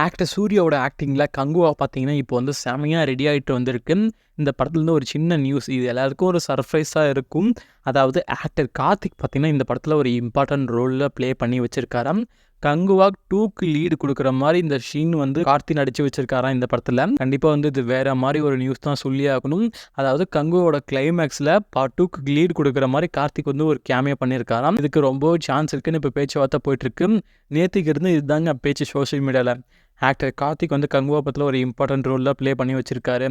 Actor சூர்யாவோட ஆக்டிங்கில் கங்குவா பார்த்தீங்கன்னா இப்போ வந்து செமையாக ரெடி ஆகிட்டு வந்திருக்கு. இந்த படத்துலேருந்து ஒரு சின்ன நியூஸ் இது எல்லாருக்கும் ஒரு சர்ப்ரைஸாக இருக்கும். அதாவது ஆக்டர் கார்த்திக் பார்த்தீங்கன்னா இந்த படத்தில் ஒரு இம்பார்ட்டன்ட் ரோலில் ப்ளே பண்ணி வச்சிருக்காராம். கங்குவா டூக்கு லீடு கொடுக்குற மாதிரி இந்த ஷீன் வந்து கார்த்தி நடிச்சு வச்சிருக்காராம் இந்த படத்தில். கண்டிப்பாக வந்து இது வேற மாதிரி ஒரு நியூஸ் தான் சொல்லி ஆகணும். அதாவது கங்குவோட கிளைமேக்ஸில் பார்ட் டூக்கு லீடு கொடுக்குற மாதிரி கார்த்திக் வந்து ஒரு கேமியா பண்ணியிருக்காராம் இதுக்கு ரொம்ப சான்ஸ் இருக்குன்னு இப்போ பேச்சுவார்த்தை போயிட்டு இருக்கு. நேற்றுக்கு இருந்து இதுதாங்க பேச்சு சோஷியல் மீடியாவில் ஆக்டர் கார்த்திக் வந்து கங்குவா படத்தில் ஒரு இம்பார்ட்டன்ட் ரோலில் ப்ளே பண்ணி வச்சுருக்காரு.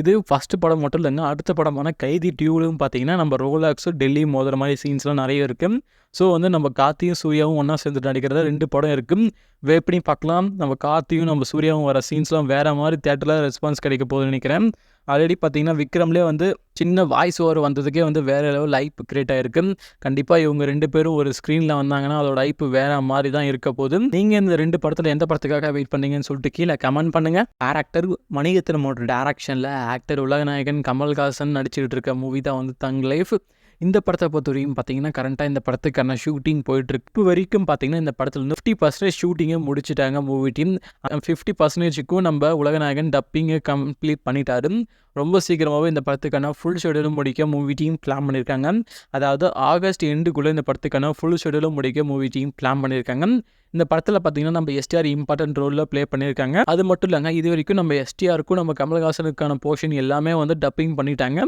இது ஃபஸ்ட்டு படம் மட்டும் இல்லைங்க அடுத்த படமான கைதி டியூலும் பார்த்தீங்கன்னா நம்ம ரோலாக்ஸும் டெல்லி மோதுற மாதிரி சீன்ஸ்லாம் நிறைய இருக்குது ஸோ வந்து நம்ம கார்த்தியும் சூர்யாவும் ஒன்றா சேர்ந்து நடிக்கிறத ரெண்டு படம் இருக்குது வேப்பனி பார்க்கலாம். நம்ம கார்த்தியும் நம்ம சூர்யாவும் வர சீன்ஸ்லாம் வேறு மாதிரி தேட்டரில் ரெஸ்பான்ஸ் கிடைக்க போகுதுன்னு நினைக்கிறேன். ஆல்ரெடி பார்த்தீங்கன்னா விக்ரம்லேயே வந்து சின்ன வாய்ஸ் ஓவர் வந்ததுக்கே வந்து வேறு லெவல் ஐப் கிரியேட் ஆகிருக்கு கண்டிப்பாக இவங்க ரெண்டு பேரும் ஒரு ஸ்க்ரீனில் வந்தாங்கன்னா அதோட ஐப் வேறு மாதிரி தான் இருக்க போகுது. நீங்கள் இந்த ரெண்டு படத்தில் எந்த படத்துக்காக வெயிட் பண்ணீங்கன்னு சொல்லிட்டு கீழே கமெண்ட் பண்ணுங்கள் டேரக்டர் மணிகத்திரமோட டேரக்ஷனில் ஆக்டர் உலகநாயகன் கமல்ஹாசன் நடிச்சுக்கிட்டு இருக்க மூவி தான் வந்து தங் லைஃப் இந்த படத்தை பொறுத்த வரைக்கும் பார்த்தீங்கன்னா கரண்ட்டாக இந்த படத்துக்கான ஷூட்டிங் போயிட்டுருக்கு. இப்போ வரைக்கும் பார்த்தீங்கன்னா இந்த படத்தில் வந்து ஃபிஃப்டி பர்சன்டேஜ் ஷூட்டிங்கை முடிச்சிட்டாங்க மூவி டீம் ஃபிஃப்டி பர்சன்டேஜுக்கும் நம்ம உலகநாயகன் டப்பிங்கை கம்ப்ளீட் பண்ணிட்டாரு. ரொம்ப சீக்கிரமாகவே இந்த படத்துக்கான ஃபுல் ஷெடியூலும் முடிக்க மூவி டீம் பிளான் பண்ணியிருக்காங்க. அதாவது ஆகஸ்ட் எண்டுக்குள்ளே இந்த படத்துக்கான ஃபுல் ஷெடியூலும் முடிக்க மூவி டீம் பிளான் பண்ணியிருக்காங்க. இந்த படத்தில் பார்த்தீங்கன்னா நம்ம எஸ்டிஆர் இம்பார்ட்டன்ட் ரோலில் ப்ளே பண்ணியிருக்காங்க. அது மட்டும் இல்லைங்க இது வரைக்கும் நம்ம எஸ்டிஆருக்கும் நம்ம கமல்ஹாசனுக்கான போர்ஷன் எல்லாமே வந்து டப்பிங் பண்ணிட்டாங்க.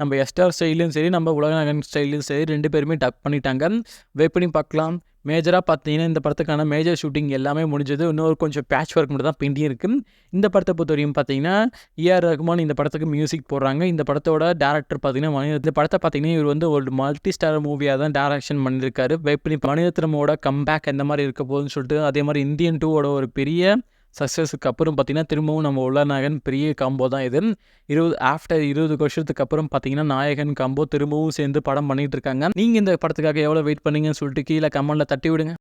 நம்ம எஸ்டிஆர் ஸ்டைலையும் சரி நம்ம உலகநகன் ஸ்டைலையும் சரி ரெண்டு பேருமே டப் பண்ணிட்டாங்க. வெயிட் பண்ணி பார்க்கலாம். மேஜராக பார்த்தீங்கன்னா இந்த படத்துக்கான மேஜர் ஷூட்டிங் எல்லாமே முடிஞ்சது. இன்னொரு கொஞ்சம் பேட்ச் ஒர்க் மட்டும் தான் பெண்டிங் இருக்குது இந்த படத்தை பொறுத்தவரையும் பார்த்தீங்கன்னா ஏஆர் ரகுமான் இந்த படத்துக்கு மியூசிக் போடுறாங்க. இந்த படத்தோட டேரக்டர் பார்த்தீங்கன்னா மனித இந்த படத்தை பார்த்தீங்கன்னா இவர் வந்து ஒரு மல்டி ஸ்டார் மூவியாக தான் டேரக்ஷன் பண்ணியிருக்காரு. வெயிட் மனிதத்திரமோட கம்பேக் எந்த மாதிரி இருக்க போகுதுன்னு சொல்லிட்டு அதே மாதிரி இந்தியன் டூவோட ஒரு பெரிய சக்ஸஸுக்கு அப்புறம் பார்த்தீங்கன்னா திரும்பவும் நம்ம உலநாயகன் பெரிய காம்போ தான் இது. இருபது ஆஃப்டர் இருபது வருஷத்துக்கு அப்புறம் பார்த்தீங்கன்னா நாயகன் காம்போ திரும்பவும் சேர்ந்து படம் பண்ணிகிட்டு இருக்காங்க. நீங்கள் இந்த படத்துக்காக எவ்வளோ வெயிட் பண்ணீங்கன்னு சொல்லிட்டு கீழே கமெண்டில் தட்டி விடுங்க.